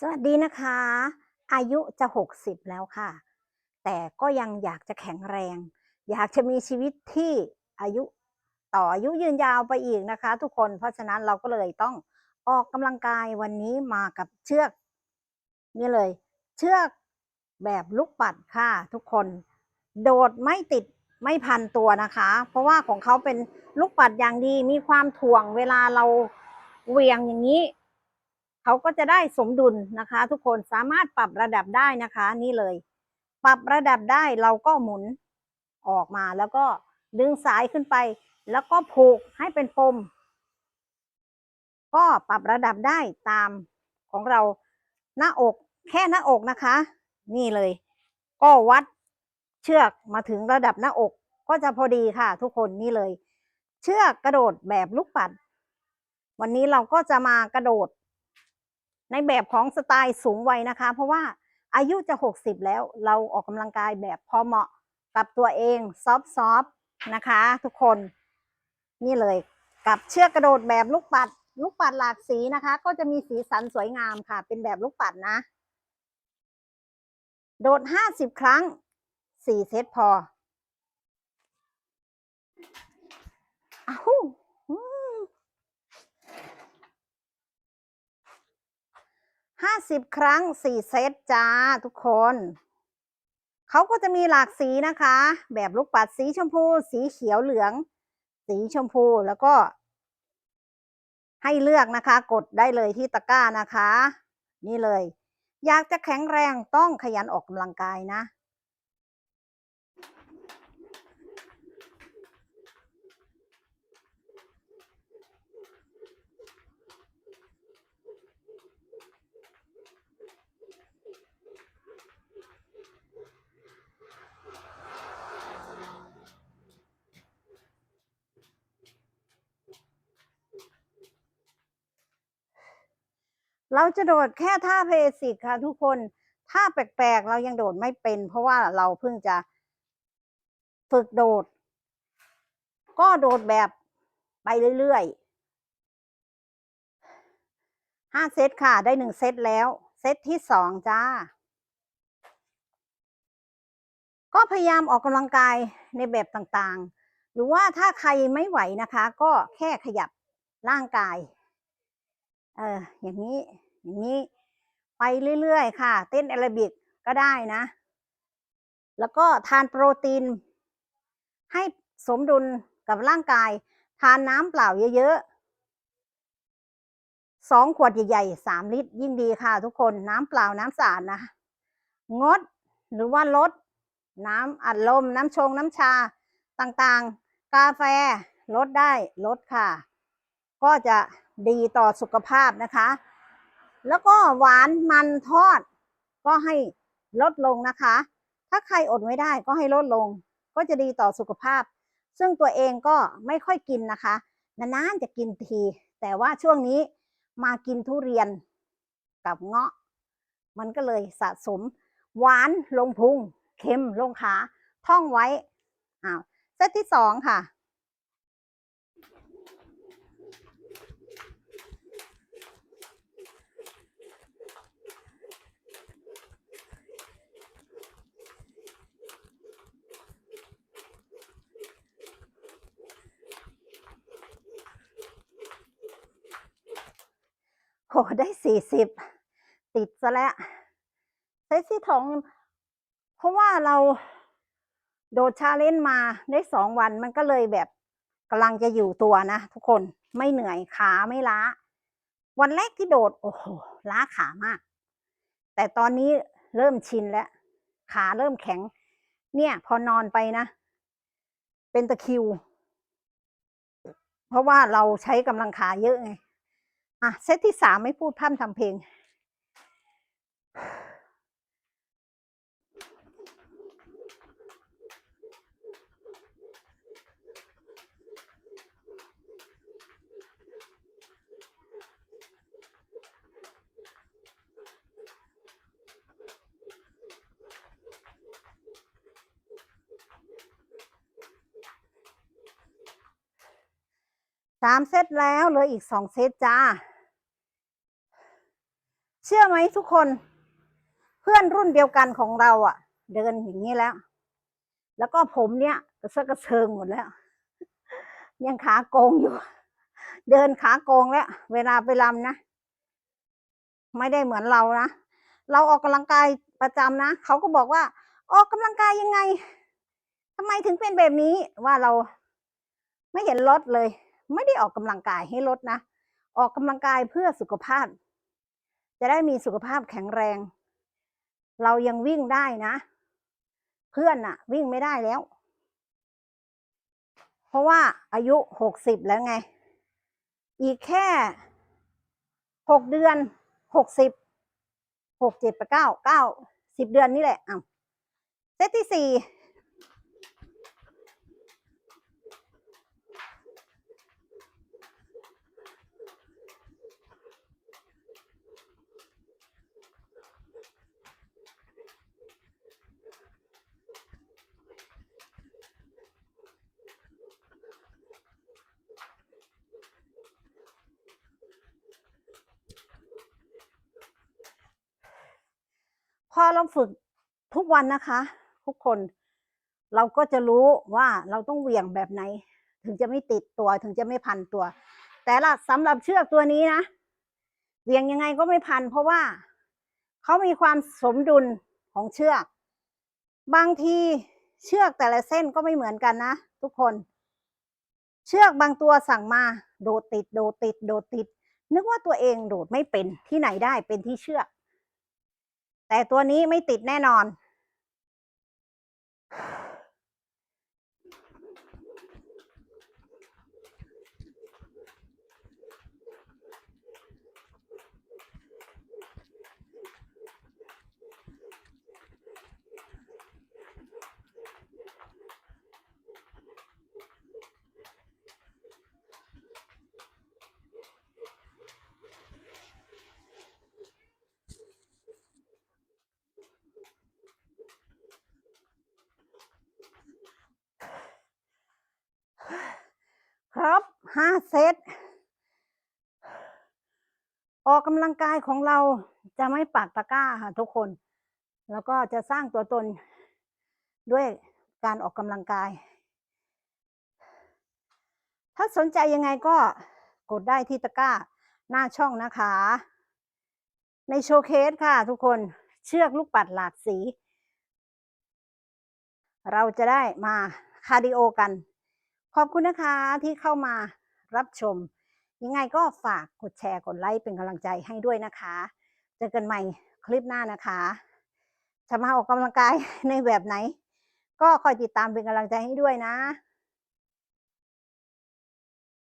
สวัสดีนะคะ อายุจะ 60 แล้วค่ะ แต่ก็ยังอยากจะแข็งแรง อยากจะมีชีวิตที่อายุต่ออายุยืนยาวไปอีกนะคะ ทุกคนเพราะฉะนั้นเราก็เลยต้องออกกำลังกายวันนี้มากับเชือก นี่เลย เชือกแบบลูกปัดค่ะ ทุกคน โดดไม่ติดไม่พันตัวนะคะ เพราะว่าของเขาเป็นลูกปัดอย่างดีมีความถ่วงเวลาเราเวียงอย่างนี้ เขาก็จะได้สมดุลนะคะ ทุกคนสามารถปรับระดับได้นะคะ นี่เลย ปรับระดับได้เราก็หมุนออกมาแล้วก็ดึงสายขึ้นไป แล้วก็ผูกให้เป็นปม ก็ปรับระดับได้ตามของเราหน้าอกแค่หน้าอกนะคะ นี่เลย ก็วัดเชือกมาถึงระดับหน้าอก ก็จะพอดีค่ะ ทุกคนนี่เลย เชือกกระโดดแบบลูกปัด วันนี้เราก็จะมากระโดด ในแบบของสไตล์สูงวัยนะคะ เพราะว่าอายุจะ 60 แล้วเราออกกำลังกายแบบพอเหมาะกับตัวเองซอฟซอฟนะคะ ทุกคนนี่เลยกับเชือกกระโดดแบบลูกปัด ลูกปัดหลากสีนะคะ ก็จะมีสีสันสวยงามค่ะ เป็นแบบลูกปัดนะ โดด 50 ครั้ง 4 เซตพออ้าวอืม ห้าสิบครั้งสี่เซตจ้าทุกคน เขาก็จะมีหลากสีนะคะ แบบลูกปัดสีชมพู สีเขียวเหลือง สีชมพูแล้วก็ ให้เลือกนะคะ กดได้เลยที่ตะกร้านะคะ นี่เลย อยากจะแข็งแรงต้องขยันออกกำลังกายนะ เราจะโดดแค่ท่าเพสิกค่ะทุกคนท่าแปลกๆ เรายังโดดไม่เป็น เพราะว่าเราเพิ่งจะฝึกโดด ก็โดดแบบไปเรื่อยๆห้าเซตค่ะ ได้หนึ่งเซตแล้ว เซตที่สองจ้า ก็พยายามออกกำลังกายในแบบต่างๆ หรือว่าถ้าใครไม่ไหวนะคะ ก็แค่ขยับร่างกาย เอออย่างนี้ อย่างนี้ ไปเรื่อยๆ ค่ะ เต้นแอโรบิกก็ได้นะ แล้วก็ทานโปรตีน ให้สมดุลกับร่างกาย ทานน้ำเปล่าเยอะๆสองขวดใหญ่ๆสามลิตร ยิ่งดีค่ะทุกคนน้ำเปล่าน้ำสะอาดนะ งดหรือว่าลด น้ำอัดลม น้ำชง น้ำชาต่างๆ กาแฟลดได้ลดค่ะ ก็จะดีต่อสุขภาพนะคะ แล้วก็หวานมันทอด ก็ให้ลดลงนะคะ ถ้าใครอดไม่ได้ก็ให้ลดลง ก็จะดีต่อสุขภาพ ซึ่งตัวเองก็ไม่ค่อยกินนะคะ นานๆจะกินที แต่ว่าช่วงนี้มากินทุเรียนกับเงาะ มันก็เลยสะสม หวานลงพุงเค็มลงขาท่องไว้อ้าวเซตที่สองค่ะ โหได้สี่สิบติดซะแล้วเซตที่สอง เพราะว่าเราโดดชาเลนจ์มาได้สองวันมันก็เลยแบบกำลังจะอยู่ตัวนะทุกคนไม่เหนื่อยขาไม่ล้า วันแรกที่โดด โอ้โหล้าขามาก แต่ตอนนี้เริ่มชินแล้ว ขาเริ่มแข็ง เนี่ย พอนอนไปนะ เป็นตะคิว เพราะว่าเราใช้กำลังขาเยอะไง อะเซตที่สามไม่พูดพร่ำทำเพลง สามเซตแล้วเหลืออีกสองเซตจ้า เชื่อไหมทุกคน เพื่อนรุ่นเดียวกันของเราอะ่ะ เดินอย่างนี้แล้ว แล้วก็ผมเนี่ยกระเซาะกระเซิงหมดแล้ว ยังขาโกงอยู่ เดินขาโกงแล้ว เวลาไปรำนะ ไม่ได้เหมือนเรานะ เราออกกำลังกายประจำนะเขาก็บอกว่า ออกกำลังกายยังไงทำไมถึงเป็นแบบนี้ว่าเราไม่เห็นลดเลย ไม่ได้ออกกำลังกายให้ลดนะ ออกกำลังกายเพื่อสุขภาพ จะได้มีสุขภาพแข็งแรง เรายังวิ่งได้นะ เพื่อนน่ะวิ่งไม่ได้แล้ว เพราะว่าอายุหกสิบแล้วไง อีกแค่หกเดือนหกสิบหกเจ็ดแปดเก้าเก้าสิบเดือนนี่แหละอ้าวเซตที่สี่ พ อเราฝึกทุกวันนะคะ ทุกคนเราก็จะรู้ว่าเราต้องเหวี่ยงแบบไหน ถึงจะไม่ติดตัวถึงจะไม่พันตัว แต่ละสำหรับเชือกตัวนี้นะเหวี่ยงยังไงก็ไม่พัน เพราะว่าเขามีความสมดุลของเชือก บางทีเชือกแต่ละเส้นก็ไม่เหมือนกันนะ ทุกคน เชือกบางตัวสั่งมา โดดติด โดดติด โดดติด นึกว่าตัวเองโดดไม่เป็นที่ไหนได้เป็นที่เชือก แต่ตัวนี้ไม่ติดแน่นอน ครั บห้าเซต ออกกำลังกายของเราจะไม่ปากตะก้าค่ะทุกคน แล้วก็จะสร้างตัวตนด้วยการออกกำลังกาย ถ้าสนใจยังไงก็กดได้ที่ตะก้าหน้าช่องนะคะ ในโชว์เคสค่ะทุกคนเชือกลูกปัดหลากสี เราจะได้มาคาร์ดิโอกัน ขอบคุณนะคะที่เข้ามารับชม ยังไงก็ฝากกดแชร์กดไลค์เป็นกำลังใจให้ด้วยนะคะ เจอกันใหม่คลิปหน้านะคะจะมาออกกำลังกายในแบบไหน ก็คอยติดตามเป็นกำลังใจให้ด้วยนะ